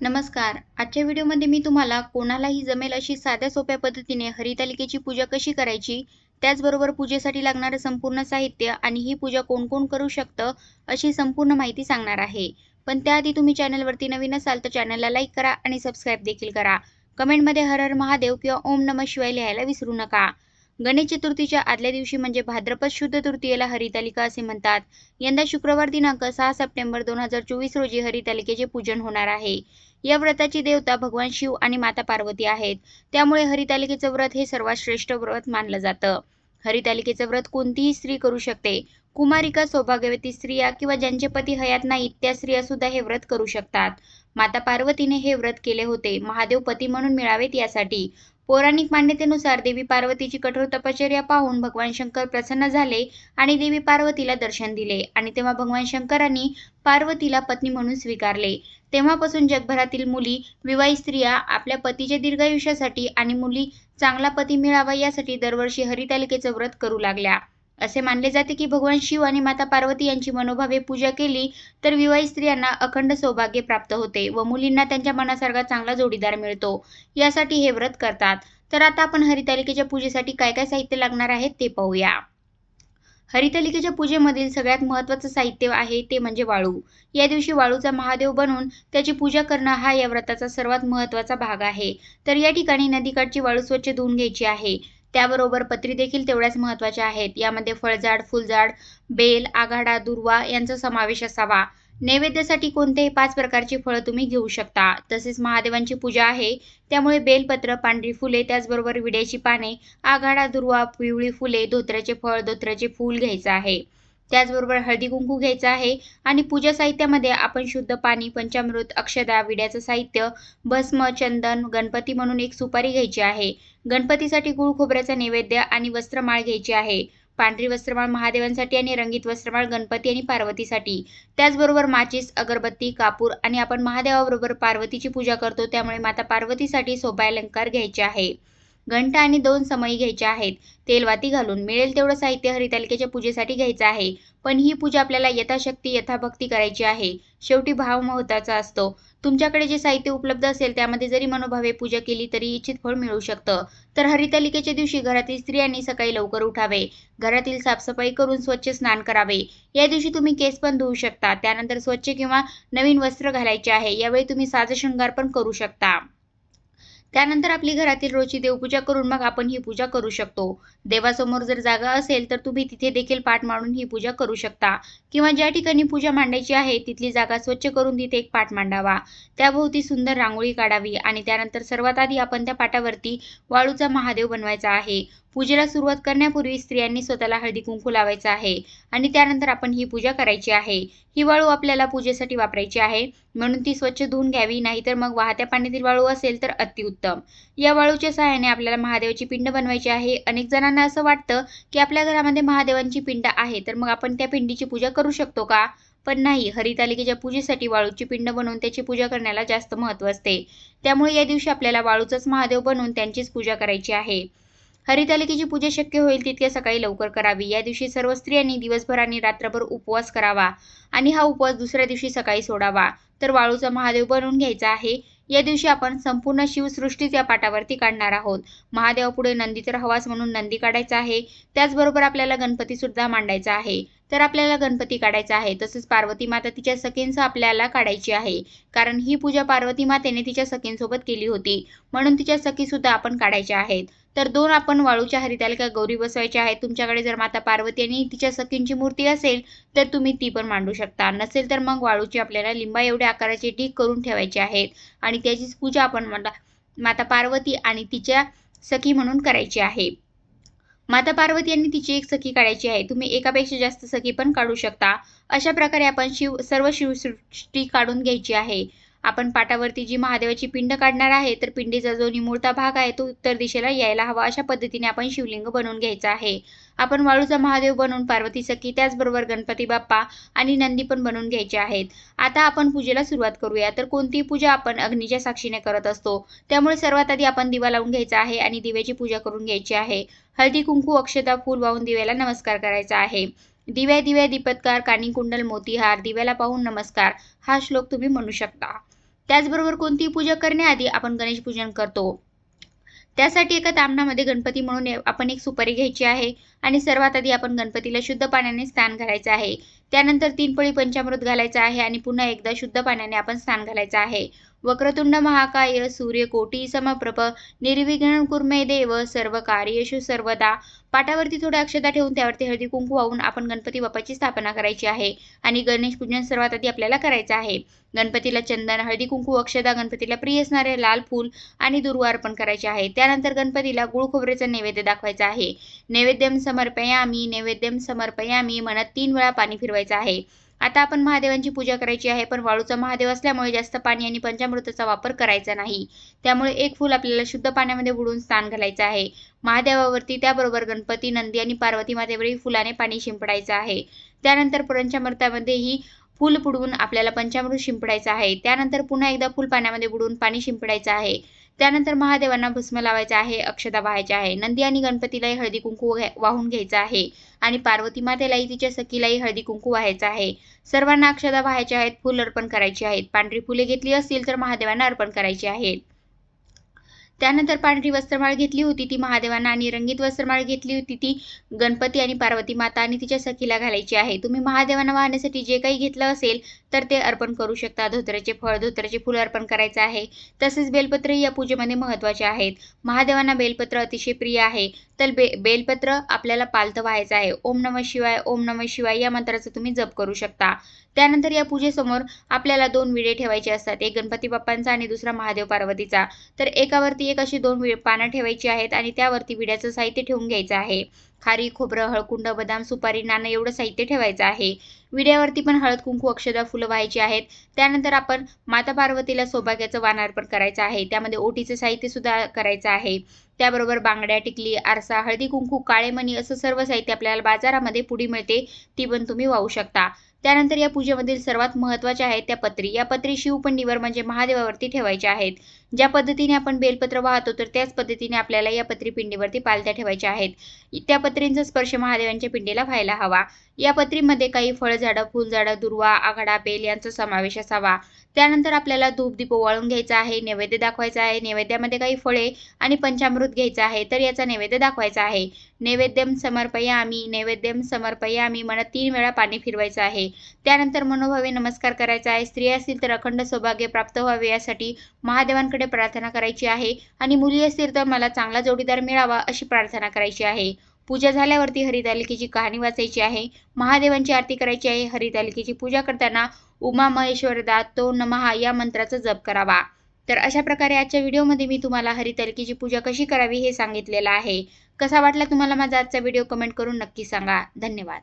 नमस्कार. आजच्या व्हिडिओमध्ये मी तुम्हाला कोणालाही जमेल अशी साध्या सोप्या पद्धतीने हरितालिकेची पूजा कशी करायची त्याचबरोबर पूजेसाठी लागणारं संपूर्ण साहित्य आणि ही पूजा कोण कोण करू शकतं अशी संपूर्ण माहिती सांगणार आहे. पण त्याआधी तुम्ही चॅनलवरती नवीन असाल तर चॅनलला लाईक करा आणि सबस्क्राईब देखील करा. कमेंटमध्ये हर हर महादेव किंवा ओम नमः शिवाय लिहायला विसरू नका. गणेश चतुर्थीच्या आदल्या दिवशी म्हणजे भाद्रपद शुद्ध तृतीयेला हरितालिका असे म्हणतात. यंदा शुक्रवार दिनांक सहा सप्टेंबर दोन हजार चोवीस रोजी हरितालिकेचे पूजन होणार आहे. या व्रताची देवता भगवान शिव आणि माता पार्वती आहेत. त्यामुळे हरितालिकेचं व्रत हे सर्वात श्रेष्ठ व्रत मानलं जातं. हरितालिकेचं व्रत कोणतीही स्त्री करू शकते. कुमारिका सौभाग्यवती स्त्रिया किंवा ज्यांचे पती हयात नाहीत त्या स्त्रिया सुद्धा हे व्रत करू शकतात. माता पार्वतीने हे व्रत केले होते. महादेव पती म्हणून मिळावेत यासाठी. पौराणिक मान्यतेनुसार देवी पार्वतीची कठोर तपश्चर्या पाहून भगवान शंकर प्रसन्न झाले आणि देवी पार्वतीला दर्शन दिले. आणि तेव्हा भगवान शंकरांनी पार्वतीला पत्नी म्हणून स्वीकारले. तेव्हापासून जगभरातील मुली विवाहित स्त्रिया आपल्या पतीच्या दीर्घायुष्यासाठी आणि मुली चांगला पती मिळावा यासाठी दरवर्षी हरितालिकेचं व्रत करू लागल्या. असे मानले जाते की भगवान शिव आणि माता पार्वती यांची मनोभावे पूजा केली तर विवाहित स्त्रियांना अखंड सौभाग्य प्राप्त होते व मुलींना त्यांच्या मनासारखा चांगला जोडीदार मिळतो. यासाठी हे व्रत करतात. तर आता आपण हरितालिकेच्या पूजेसाठी काय काय साहित्य लागणार आहे ते पाहूया. हरितालिकेच्या पूजेमधील सगळ्यात महत्त्वाचं साहित्य आहे ते म्हणजे वाळू. या दिवशी वाळूचा महादेव बनवून त्याची पूजा करणं हा या व्रताचा सर्वात महत्त्वाचा भाग आहे. तर या ठिकाणी नदीकाठची वाळू स्वच्छ धुवून घ्यायची आहे. त्याबरोबर पत्री देखील तेवढ्याच महत्त्वाच्या आहेत. यामध्ये फळझाड फुलझाड बेल आघाडा दुर्वा यांचा समावेश असावा. नैवेद्यासाठी कोणतेही पाच प्रकारची फळं तुम्ही घेऊ शकता. तसेच महादेवांची पूजा आहे. त्यामुळे बेलपत्र पांढरी फुले त्याचबरोबर विड्याची पाने आघाडा दुर्वा पिवळी फुले धोत्र्याचे फळ धोत्र्याचे फूल घ्यायचं आहे. त्याचबरोबर हळदी कुंकू घ्यायचं आहे. आणि पूजा साहित्यामध्ये आपण शुद्ध पाणी पंचामृत अक्षदा विड्याचं साहित्य भस्म चंदन गणपती म्हणून एक सुपारी घ्यायची आहे. गणपतीसाठी गुळ खोबऱ्याचा नैवेद्य आणि वस्त्रमाळ घ्यायची आहे. पांढरी वस्त्रमाळ महादेवांसाठी आणि रंगीत वस्त्रमाळ गणपती आणि पार्वतीसाठी. त्याचबरोबर माचीस अगरबत्ती कापूर आणि आपण महादेवाबरोबर पार्वतीची पूजा करतो त्यामुळे माता पार्वतीसाठी सोबायलंकार घ्यायचे आहे. घंटा आणि दोन समयी घ्यायच्या आहेत. तेलवाती घालून मिळेल तेवढं साहित्य हरितालिकेच्या पूजेसाठी घ्यायचं आहे. पण ही पूजा आपल्याला यथाशक्ती यथाभक्ती करायची आहे. शेवटी भाव महत्त्वाचा असतो. तुमच्याकडे जे साहित्य उपलब्ध असेल त्यामध्ये जरी मनोभावे पूजा केली तरी इच्छित फळ मिळू शकतं. तर हरितालिकेच्या दिवशी घरातील स्त्रियांनी सकाळी लवकर उठावे. घरातील साफसफाई करून स्वच्छ स्नान करावे. या दिवशी तुम्ही केस पण धुवू शकता. त्यानंतर स्वच्छ किंवा नवीन वस्त्र घालायचे आहे. यावेळी तुम्ही साजशृंगार पण करू शकता. त्यानंतर आपली घरातील रोजची देवपूजा करून मग आपण ही पूजा करू शकतो. देवासमोर जर जागा असेल तर तुम्ही तिथे देखील पाठ मांडून ही पूजा करू शकता. किंवा ज्या ठिकाणी पूजा मांडायची आहे तिथली जागा स्वच्छ करून तिथे एक पाठ मांडावा. त्याभोवती सुंदर रांगोळी काढावी आणि त्यानंतर सर्वात आधी आपण त्या पाटावरती वाळूचा महादेव बनवायचा आहे. पूजेला सुरुवात करण्यापूर्वी स्त्रियांनी स्वतःला हळदी कुंकू लावायचं आहे आणि त्यानंतर आपण ही पूजा करायची आहे. ही वाळू आपल्याला पूजेसाठी वापरायची आहे. म्हणून ती स्वच्छ धुवून घ्यावी नाहीतर मग वाहत्या पाण्यातील वाळू असेल तर अतिउत्तम. या वाळूच्या सहाय्याने आपल्याला महादेवाची पिंड बनवायची आहे. अनेक जणांना असं वाटतं की आपल्या घरामध्ये महादेवांची पिंड आहे तर मग आपण त्या पिंडीची पूजा करू शकतो का? पण नाही हरितालिकेच्या पूजेसाठी वाळूची पिंड बनवून त्याची पूजा करण्याला जास्त महत्त्व असते. त्यामुळे या दिवशी आपल्याला वाळूचाच महादेव बनवून त्यांचीच पूजा करायची आहे. हरितालिकेची पूजा शक्य होईल तितक्या सकाळी लवकर करावी. या दिवशी सर्व स्त्रियांनी दिवसभर आणि रात्रभर उपवास करावा आणि हा उपवास दुसऱ्या दिवशी सकाळी सोडावा. तर वाळूचा महादेव बनवून घ्यायचा आहे. या दिवशी आपण संपूर्ण शिवसृष्टीच या पाटावरती काढणार आहोत. महादेवापुढे तर हवास म्हणून नंदी काढायचा आहे. त्याचबरोबर आपल्याला गणपती सुद्धा मांडायचा आहे. तर आपल्याला गणपती काढायचा आहे. तसंच पार्वती माता तिच्या सखींचं आपल्याला काढायची आहे. कारण ही पूजा पार्वती मातेने तिच्या सखींसोबत केली होती. म्हणून तिच्या सखी सुद्धा आपण काढायच्या आहेत. तर दोन आपण वाळूच्या हरितालिका गौरी बसवायच्या आहेत. तुमच्याकडे जर माता पार्वती आणि तिच्या सखींची मूर्ती असेल तर तुम्ही ती पण मांडू शकता. नसेल तर मग वाळूची आपल्याला लिंबा एवढ्या आकाराचे ढीक करून ठेवायचे आहेत आणि त्याचीच पूजा आपण माता पार्वती आणि तिच्या सखी म्हणून करायची आहे. माता पार्वती यांनी तिची एक सखी काढायची आहे. तुम्ही एकापेक्षा जास्त सखी पण काढू शकता. अशा प्रकारे आपण शिव सर्व शिवसृष्टी काढून घ्यायची आहे. आपण पाटावरती जी महादेवाची पिंड काढणार आहे तर पिंडीचा जो निमुळता भाग आहे तो उत्तर दिशेला यायला हवा अशा पद्धतीने आपण शिवलिंग बनवून घ्यायचा आहे. आपण वाळूचा महादेव बनवून पार्वती सखी त्याचबरोबर गणपती बाप्पा आणि नंदी पण बनवून घ्यायचे आहेत. आता आपण पूजेला सुरुवात करूया. तर कोणतीही पूजा आपण अग्नीच्या साक्षीने करत असतो. त्यामुळे सर्वात आधी आपण दिवा लावून घ्यायचा आहे आणि दिव्याची पूजा करून घ्यायची आहे. हळदी कुंकू अक्षता फूल वाहून दिव्याला नमस्कार करायचा आहे. दिव्या दिव्या दीपत्कार कानी कुंडल मोतीहार दिव्याला पाहून नमस्कार. हा श्लोक तुम्ही म्हणू शकता. त्याचबरोबर कोणतीही पूजा करण्याआधी आपण गणेश पूजन करतो. त्यासाठी एका तामणामध्ये गणपती म्हणून आपण एक सुपारी घ्यायची आहे आणि सर्वात आधी आपण गणपतीला शुद्ध पाण्याने स्नान करायचं आहे. त्यानंतर तीन पळी पंचामृत घालायचं आहे आणि पुन्हा एकदा शुद्ध पाण्याने आपण स्नान घालायचं आहे. वक्रतुंड महाकाय सूर्यकोटी समप्रभ निर्विघ्न कुर्मे देव सर्व कार्यशु सर्वदा. पाटावरती थोड्या अक्षता ठेवून त्यावरती हळदी कुंकू वाहून आपण गणपती बाप्पाची स्थापना करायची आहे आणि गणेश पूजन सर्वात आधी आपल्याला करायचं आहे. गणपतीला चंदन हळदी कुंकू अक्षता गणपतीला प्रिय असणारे लाल फूल आणि दुर्वा अर्पण करायचे आहे. त्यानंतर गणपतीला गुळ खोबरेचा नैवेद्य दाखवायचा आहे. नैवेद्यम समर्पयामी नैवेद्यम समर्पयामी म्हणत तीन वेळा पाणी फिरवायचं आहे. आता आपण महादेवांची पूजा करायची आहे पण वाळूचा महादेव असल्यामुळे जास्त पाणी आणि पंचामृताचा वापर करायचा नाही. त्यामुळे एक फूल आपल्याला शुद्ध पाण्यामध्ये बुडून स्नान घालायचं आहे. महादेवावरती त्याबरोबर गणपती नंदी आणि पार्वती मातेवरही फुलाने पाणी शिंपडायचं आहे. त्यानंतर पंचामृतामध्येही फूल बुडवून आपल्याला पंचामृत शिंपडायचं आहे. त्यानंतर पुन्हा एकदा फूल पाण्यामध्ये बुडवून पाणी शिंपडायचं आहे. त्यानंतर महादेवांना भस्म लावायचा आहे अक्षता वाहायच्या आहे. नंदी आणि गणपतीलाही हळदी कुंकू वाहून घ्यायचं आहे. आणि पार्वती मातेलाही तिच्या सखीलाही हळदी कुंकू व्हायचं आहे. सर्वांना अक्षता व्हायच्या आहेत फुल अर्पण करायची आहेत. पांढरी फुले घेतली असतील तर महादेवांना अर्पण करायची आहेत. त्यानंतर पांढरी वस्त्रमाळ घेतली होती ती महादेवांना आणि रंगीत वस्त्रमाळ घेतली होती ती गणपती आणि पार्वती माता आणि तिच्या सखीला घालायची आहे. तुम्ही महादेवांना वाहण्यासाठी जे काही घेतलं असेल तर ते अर्पण करू शकता. धोत्र्याचे फळ धोत्र्याचे फुलं अर्पण करायचं आहे. तसेच बेलपत्र या पूजेमध्ये महत्त्वाचे आहेत. महादेवांना बेलपत्र अतिशय प्रिय आहे. तर बे बेलपत्र आपल्याला पालथं व्हायचं आहे. ओम नम शिवाय ओम नम शिवाय या मंत्राचा तुम्ही जप करू शकता. त्यानंतर या पूजेसमोर आपल्याला दोन विडे ठेवायचे असतात. एक गणपती बाप्पांचा आणि दुसरा महादेव पार्वतीचा. तर एकावरती एक अशी दोन पानं ठेवायची आहेत आणि त्यावरती विड्याचं साहित्य ठेवून घ्यायचं आहे. खारी खोबरं हळकुंड बदाम सुपारी नाणं एवढं साहित्य ठेवायचं आहे. विड्यावरती पण हळद कुंकू अक्षदा फुलं व्हायची आहेत. त्यानंतर आपण माता पार्वतीला सौभाग्याचं वानार्पण करायचं आहे. त्यामध्ये ओटीचं साहित्य सुद्धा करायचं आहे. त्याबरोबर बांगड्या टिकली आरसा हळदी कुंकू काळेमणी असं सर्व साहित्य आपल्याला बाजारामध्ये पुढी मिळते. ती पण तुम्ही वाहू शकता. त्यानंतर या पूजेमधील सर्वात महत्त्वाच्या आहेत त्या पत्री. या पत्री शिवपंडीवर म्हणजे महादेवावरती ठेवायच्या आहेत. ज्या पद्धतीने आपण बेलपत्र वाहतो तर त्याच पद्धतीने आपल्याला या पत्री पिंडीवरती पालत्या ठेवायच्या आहेत. त्या पत्रींचा स्पर्श महादेवांच्या पिंडीला व्हायला हवा. या पत्रीमध्ये काही फळझाडं फुलझाडं दुर्वा आघाडा बेल यांचा समावेश असावा. त्यानंतर आपल्याला धूप दीप ओवाळून घ्यायचा आहे नैवेद्य दाखवायचा आहे. नैवेद्यामध्ये काही फळे आणि पंचामृत घ्यायचं आहे तर याचा नैवेद्य दाखवायचा आहे. नैवेद्यम समर्पयामी नैवेद्यम समर्पयामी म्हणत तीन वेळा पाणी फिरवायचं आहे. त्यानंतर मनोभावे नमस्कार करायचा आहे. स्त्री असतील तर अखंड सौभाग्य प्राप्त व्हावे यासाठी महादेवांकडे प्रार्थना करायची आहे. आणि मुली असतील तर मला चांगला जोडीदार मिळावा अशी प्रार्थना करायची आहे. पूजा झाल्यावरती हरितालिकेची कहाणी वाचायची आहे. महादेवांची आरती करायची आहे. हरितालिकेची पूजा करताना उमा महेश्वर दातो नमहा या मंत्राचा जप करावा. तर अशा प्रकारे आजच्या व्हिडिओमध्ये मी तुम्हाला हरितालिकेची पूजा कशी करावी हे सांगितलेलं आहे. कसा वाटला तुम्हाला माझा आजचा व्हिडिओ कमेंट करून नक्की सांगा. धन्यवाद.